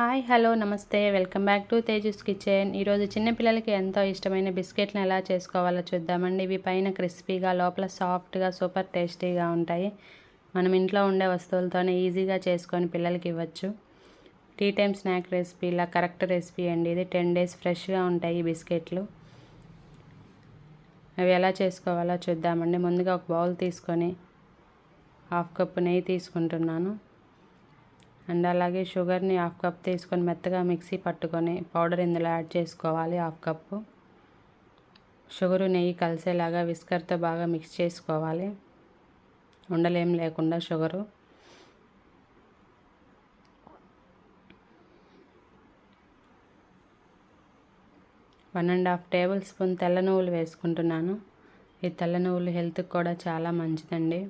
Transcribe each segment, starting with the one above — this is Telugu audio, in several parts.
హాయ్ హలో నమస్తే. Welcome back to Tejas kitchen. ఈరోజు చిన్నపిల్లలకి ఎంతో ఇష్టమైన బిస్కెట్లను ఎలా చేసుకోవాలో చూద్దామండి. ఇవి పైన క్రిస్పీగా లోపల సాఫ్ట్గా సూపర్ టేస్టీగా ఉంటాయి. మనం ఇంట్లో ఉండే వస్తువులతోనే ఈజీగా చేసుకొని పిల్లలకి ఇవ్వచ్చు. టీ టైమ్ స్నాక్ రెసిపీ ఇలా కరెక్ట్ రెసిపీ అండి. ఇది టెన్ డేస్ ఫ్రెష్గా ఉంటాయి ఈ బిస్కెట్లు. అవి ఎలా చేసుకోవాలో చూద్దామండి. ముందుగా ఒక బౌల్ తీసుకొని హాఫ్ కప్ నెయ్యి తీసుకుంటున్నాను. అండ్ అలాగే షుగర్ని హాఫ్ కప్ తీసుకొని మెత్తగా మిక్సీ పట్టుకొని పౌడర్ ఇందులో యాడ్ చేసుకోవాలి హాఫ్ కప్పు. షుగరు నెయ్యి కలిసేలాగా విస్కర్తో బాగా మిక్స్ చేసుకోవాలి. ఉండలేం లేకుండా sugar. One and half tablespoon తెల్ల నువ్వులు వేసుకుంటున్నాను. ఈ తెల్ల నువ్వులు హెల్త్కి కూడా చాలా మంచిదండి.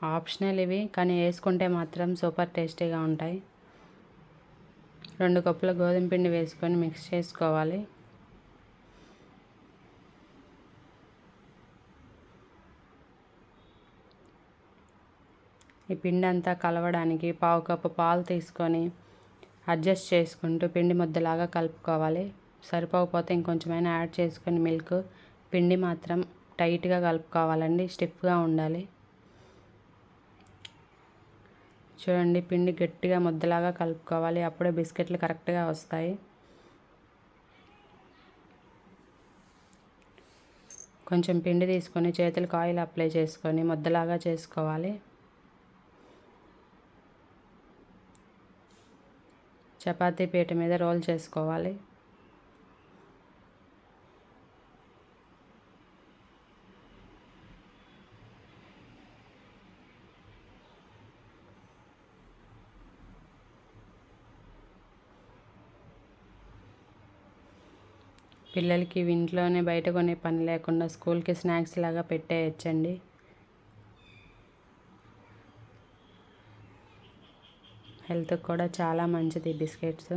ఆప్షనల్ ఇవి కానీ వేసుకుంటే మాత్రం సూపర్ టేస్టీగా ఉంటాయి. రెండు కప్పుల గోధుమ పిండి వేసుకొని మిక్స్ చేసుకోవాలి. ఈ పిండి అంతా కలవడానికి పావు కప్పు పాలు తీసుకొని అడ్జస్ట్ చేసుకుంటూ పిండి ముద్దలాగా కలుపుకోవాలి. సరిపోకపోతే ఇంకొంచెమైనా యాడ్ చేసుకొని మిల్క్ పిండి మాత్రం టైట్గా కలుపుకోవాలండి స్టిఫ్గా ఉండాలి. చూడండి పిండి గట్టిగా ముద్దలాగా కలుపుకోవాలి. అప్పుడే బిస్కెట్లు కరెక్ట్గా వస్తాయి. కొంచెం పిండి తీసుకొని చేతులకు ఆయిల్ అప్లై చేసుకొని ముద్దలాగా చేసుకోవాలి. చపాతీ పీట మీద రోల్ చేసుకోవాలి. పిల్లలకి ఇంట్లోనే బయట కొనే పని లేకుండా స్కూల్కి స్నాక్స్ లాగా పెట్టేయచ్చండి. హెల్త్కి కూడా చాలా మంచిది బిస్కెట్స్.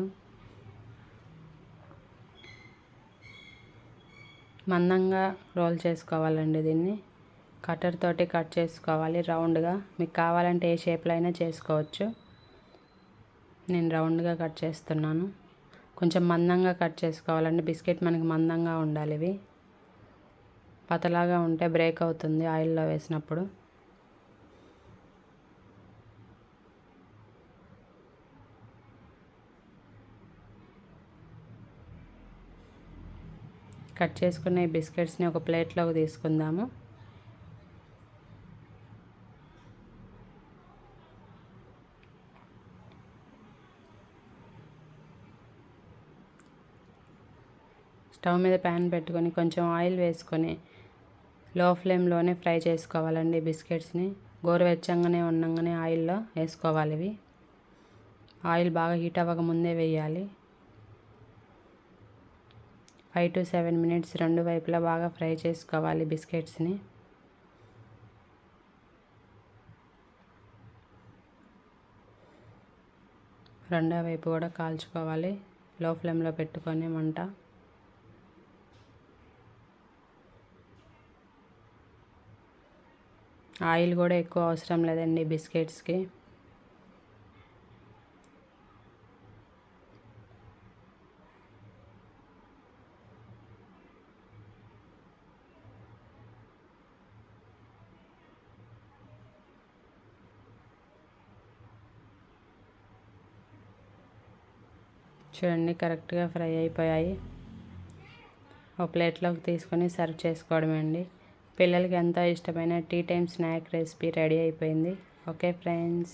మందంగా రోల్ చేసుకోవాలండి దీన్ని. కటర్ తోటి కట్ చేసుకోవాలి రౌండ్గా. మీకు కావాలంటే ఏ షేప్లో అయినా చేసుకోవచ్చు. నేను రౌండ్గా కట్ చేస్తున్నాను. కొంచెం మందంగా కట్ చేసుకోవాలండి బిస్కెట్ మనకి మందంగా ఉండాలి ఇవి. పతలాగా ఉంటే బ్రేక్ అవుతుంది ఆయిల్లో వేసినప్పుడు. కట్ చేసుకున్న ఈ బిస్కెట్స్ని ఒక ప్లేట్లోకి తీసుకుందాము. స్టవ్ మీద ప్యాన్ పెట్టుకొని కొంచెం ఆయిల్ వేసుకొని లో ఫ్లేమ్లోనే ఫ్రై చేసుకోవాలండి బిస్కెట్స్ని. గోరువెచ్చంగానే ఉండగానే ఆయిల్లో వేసుకోవాలి ఇవి. ఆయిల్ బాగా హీట్ అవ్వక ముందే వేయాలి. ఫైవ్ టు సెవెన్ మినిట్స్ రెండు వైపులా బాగా ఫ్రై చేసుకోవాలి బిస్కెట్స్ని. రెండో వైపు కూడా కాల్చుకోవాలి. లో ఫ్లేమ్లో పెట్టుకొని మంట ఆయిల్ కూడా ఎక్కువ అవసరం లేదండి బిస్కెట్స్కి. చూడండి కరెక్ట్గా ఫ్రై అయిపోయాయి. ఒక ప్లేట్లోకి తీసుకొని సర్వ్ చేసుకోవడమే అండి. పిల్లలకి ఎంతో ఇష్టమైన tea time snack recipe ready అయిపోయింది. Okay friends